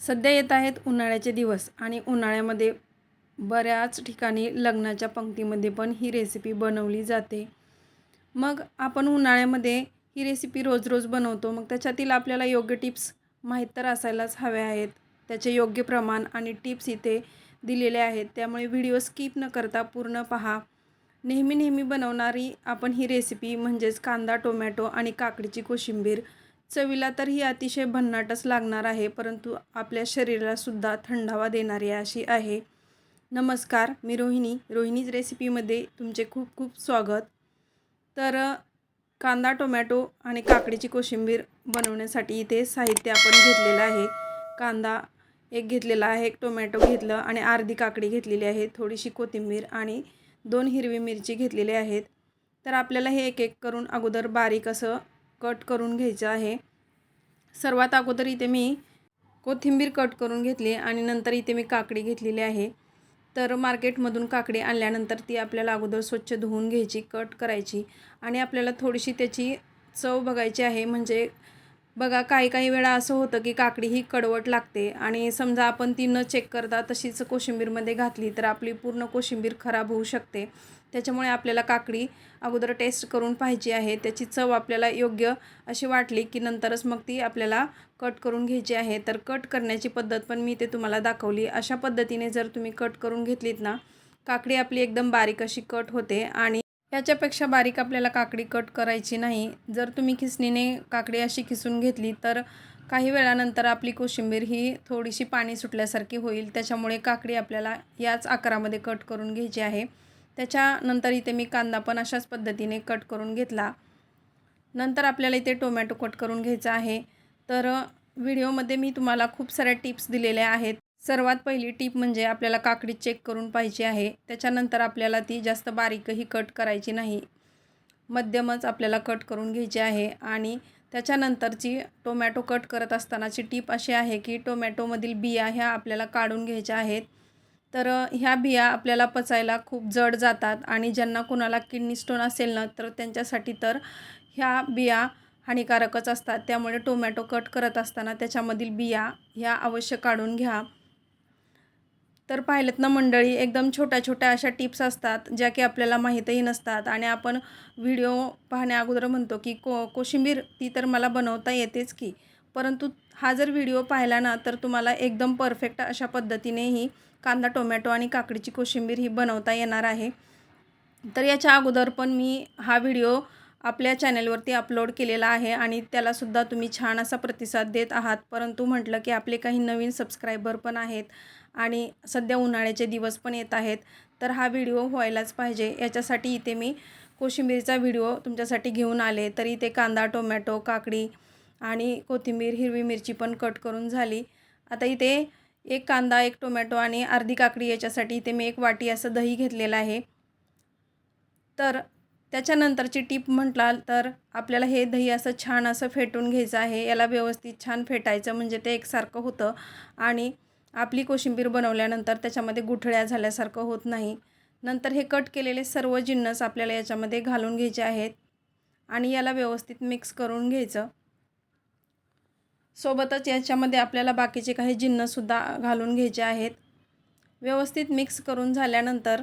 सध्या येत आहेत उन्हाळ्याचे दिवस आणि उन्हाळ्यामध्ये बऱ्याच ठिकाणी लग्नाच्या पंक्तीमध्ये पण ही रेसिपी बनवली जाते. मग आपण उन्हाळ्यामध्ये ही रेसिपी रोज रोज बनवतो. मग त्याच्यातील आपल्याला योग्य टिप्स माहीत तर असायलाच हव्या आहेत. त्याचे योग्य प्रमाण आणि टिप्स इथे दिलेले आहेत. त्यामुळे व्हिडिओ स्किप न करता पूर्ण पहा. नेहमी नेहमी बनवणारी आपण ही रेसिपी म्हणजेच कांदा टोमॅटो आणि काकडीची कोशिंबीर चवीला तर ही अतिशय भन्नाटच लागणार आहे परंतु आपल्या शरीरालासुद्धा थंडावा देणारी अशी आहे. नमस्कार मी रोहिणी. रोहिणीज रेसिपीमध्ये तुमचे खूप खूप स्वागत. तर कांदा टोमॅटो आणि काकडीची कोशिंबीर बनवण्यासाठी इथे साहित्य आपण घेतलेलं आहे. कांदा एक घेतलेला आहे एक टोमॅटो घेतलं आणि अर्धी काकडी घेतलेली आहे थोडीशी कोथिंबीर आणि दोन हिरवी मिरची घेतलेली आहेत. तर आपल्याला हे एक एक करून अगोदर बारीक असं कट करून घ्यायचं आहे. सर्वात अगोदर इथे मी कोथिंबीर कट करून घेतली आणि नंतर इथे मी काकडी घेतलेली आहे. तर मार्केटमधून काकडी आणल्यानंतर ती आपल्याला अगोदर स्वच्छ धुवून घ्यायची कट करायची आणि आपल्याला थोडीशी त्याची चव बघायची आहे. म्हणजे बघा काही काही वेळा असं होतं की काकडी ही कडवट लागते आणि समजा आपण ती न चेक करता तशीच कोशिंबीरमध्ये घातली तर आपली पूर्ण कोशिंबीर खराब होऊ शकते. त्याच्यामुळे आपल्याला काकडी अगोदर टेस्ट करून पाहिजे आहे. त्याची चव आपल्याला योग्य अशी वाटली की नंतरच मग ती आपल्याला कट करून घ्यायची आहे. तर कट करण्याची पद्धत पण मी ते तुम्हाला दाखवली. अशा पद्धतीने जर तुम्ही कट करून घेतलीत ना काकडी आपली एकदम बारीक अशी कट होते आणि याच्यापेक्षा बारीक आपल्याला काकडी कट करायची नाही. जर तुम्ही खिसणीने काकडी अशी खिसून घेतली तर काही वेळानंतर आपली कोशिंबीर ही थोडीशी पाणी सुटल्यासारखी होईल. त्याच्यामुळे काकडी आपल्याला याच आकारामध्ये कट करून घ्यायची आहे. त्याच्यानंतर इथे मी कांदा पण अशाच पद्धतीने कट करून घेतला. नंतर आपल्याला इथे टोमॅटो कट करून घ्यायचा आहे. तर व्हिडिओमध्ये मी तुम्हाला खूप साऱ्या टिप्स दिलेल्या आहेत. सर्वात पहिली टीप म्हणजे आपल्याला काकडी चेक करून पाहिजे आहे. त्याच्यानंतर आपल्याला ती जास्त बारीकही कट करायची नाही. मध्यमच आपल्याला कट करून घ्यायची आहे. आणि त्याच्यानंतरची टोमॅटो कट करत असतानाची टीप अशी आहे की टोमॅटोमधील बिया ह्या आपल्याला काढून घ्यायच्या आहेत. तर ह्या बिया आपल्याला पचायला खूप जड जातात आणि ज्यांना कोणाला किडनी स्टोन असेल ना तर त्यांच्यासाठी तर ह्या बिया हानिकारकच असतात. त्यामुळे टोमॅटो कट करत असताना त्याच्यामधील बिया ह्या अवश्य काढून घ्या. तर पाहिलेत ना मंडळी एकदम छोट्या छोट्या अशा टिप्स असतात ज्या की आपल्याला माहीतही नसतात. आणि आपण व्हिडिओ पाहण्या अगोदर म्हणतो की को कोशिंबीर ती तर मला बनवता येतेच की. परंतु हा जर व्हिडिओ पाहिला ना तर तुम्हाला एकदम परफेक्ट अशा पद्धतीने ही कांदा टोमॅटो आणि काकडीची कोशिंबीर ही बनवता येणार आहे. तर याच्या अगोदर पण मी हा व्हिडिओ आपल्या चॅनलवरती अपलोड केलेला आहे आणि त्यालासुद्धा तुम्ही छान असा प्रतिसाद देत आहात. परंतु म्हटलं की आपले काही नवीन सबस्क्रायबर पण आहेत. आणि सध्या उन्हाळ्याचे दिवस पण येत आहेत तर हा व्हिडिओ व्हायलाच पाहिजे. याच्यासाठी इथे मी कोशिंबीरचा व्हिडिओ तुमच्यासाठी घेऊन आले तर इथे कांदा टोमॅटो काकडी आणि कोथिंबीर हिरवी मिरची पण कट करून झाली. आता इथे एक कांदा एक टोमॅटो आणि अर्धी काकडी याच्यासाठी इथे मी एक वाटी असं दही घेतलेलं आहे. तर त्याच्यानंतरची टीप म्हटलाल तर आपल्याला हे दही असं छान असं फेटून घ्यायचं आहे. याला व्यवस्थित छान फेटायचं म्हणजे ते एकसारखं होतं. आणि आपली कोशिंबीर बनवल्यानंतर त्याच्यामध्ये गुठळ्या झाल्यासारखं होत नाही. नंतर हे कट केलेले सर्व जिन्नस आपल्याला याच्यामध्ये घालून घ्यायचे आहेत आणि याला व्यवस्थित मिक्स करून घ्यायचं. सोबतच याच्यामध्ये आपल्याला बाकीचे काही जिन्नससुद्धा घालून घ्यायचे आहेत. व्यवस्थित मिक्स करून झाल्यानंतर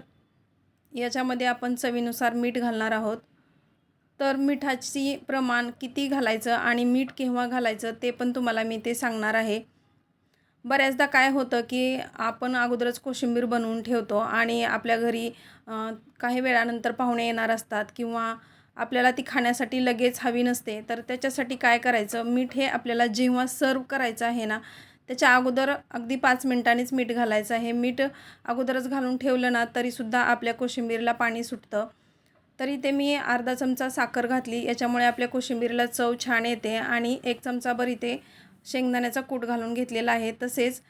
याच्यामध्ये आपण चवीनुसार मीठ घालणार आहोत. तर मिठाची प्रमाण किती घालायचं आणि मीठ केव्हा घालायचं ते पण तुम्हाला मी ते सांगणार आहे. बऱ्याचदा काय होतं की आपण अगोदरच कोशिंबीर बनवून ठेवतो आणि आपल्या घरी काही वेळानंतर पाहुणे येणार असतात किंवा आपल्याला ती खाण्यासाठी लगेच हवी नसते तर त्याच्यासाठी काय करायचं? मीठ हे आपल्याला जेव्हा सर्व करायचं आहे ना त्याच्या अगोदर अगदी पाच मिनिटांनीच मीठ घालायचं आहे. मीठ अगोदरच घालून ठेवलं ना तरीसुद्धा आपल्या कोशिंबीरला पाणी सुटतं. तरी ते मी अर्धा चमचा साखर घातली याच्यामुळे आपल्या कोशिंबीरला चव छान येते आणि एक चमचाभर इथे शेंगदाण्याचा कूट घालून घेतलेला आहे. तसेच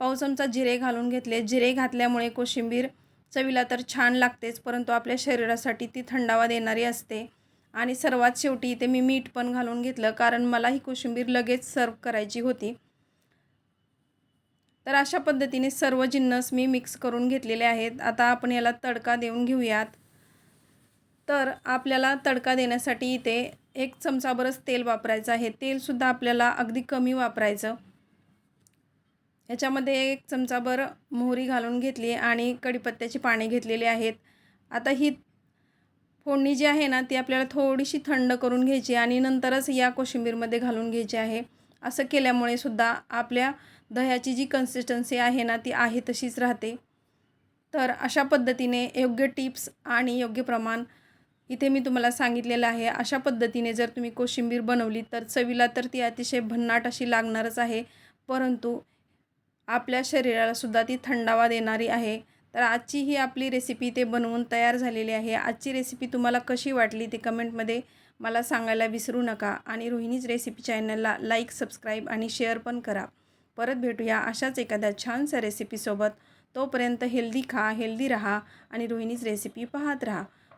पाव चमचा जिरे घालून घेतले. जिरे घातल्यामुळे कोशिंबीर चवीला तर छान लागतेच परंतु आपल्या शरीरासाठी ती थंडावा देणारी असते. आणि सर्वात शेवटी इथे मी मीठ पण घालून घेतलं कारण मला ही कोशिंबीर लगेच सर्व करायची होती. तर अशा पद्धतीने सर्व जिन्नस मी मिक्स करून घेतलेले आहेत. आता आपण याला तडका देऊन घेऊयात. तर आपल्याला तडका देण्यासाठी इथे एक चमचाभरच तेल वापरायचं आहे. तेलसुद्धा आपल्याला अगदी कमी वापरायचं. याच्यामध्ये एक चमचाभर मोहरी घालून घेतली आणि कढीपत्त्याची पाने घेतलेली आहेत. आता ही फोडणी जी आहे ना ती आपल्याला थोडीशी थंड करून घ्यायची आणि नंतरच या कोशिंबीरमध्ये घालून घ्यायची आहे. असं केल्यामुळे सुद्धा आपल्या दह्याची जी कन्सिस्टन्सी आहे ना ती आहे तशीच राहते. तर अशा पद्धतीने योग्य टिप्स आणि योग्य प्रमाण इथे मी तुम्हाला सांगितलेलं आहे अशा पद्धतीने जर तुम्ही कोशिंबीर बनवली तर चवीला तर ती अतिशय भन्नाट अशी लागणारच आहे. परंतु आपल्या शरीरालासुद्धा ती थंडावा देणारी आहे. तर आजची ही आपली रेसिपी ते बनवून तयार झालेली आहे. आजची रेसिपी तुम्हाला कशी वाटली ते कमेंटमध्ये मला सांगायला विसरू नका आणि रोहिणीज रेसिपी चॅनलला लाईक सबस्क्राईब आणि शेअर पण करा. परत भेटूया अशाच एखाद्या छानशा रेसिपीसोबत तोपर्यंत हेल्दी खा हेल्दी राहा आणि रोहिणीज रेसिपी पाहत राहा.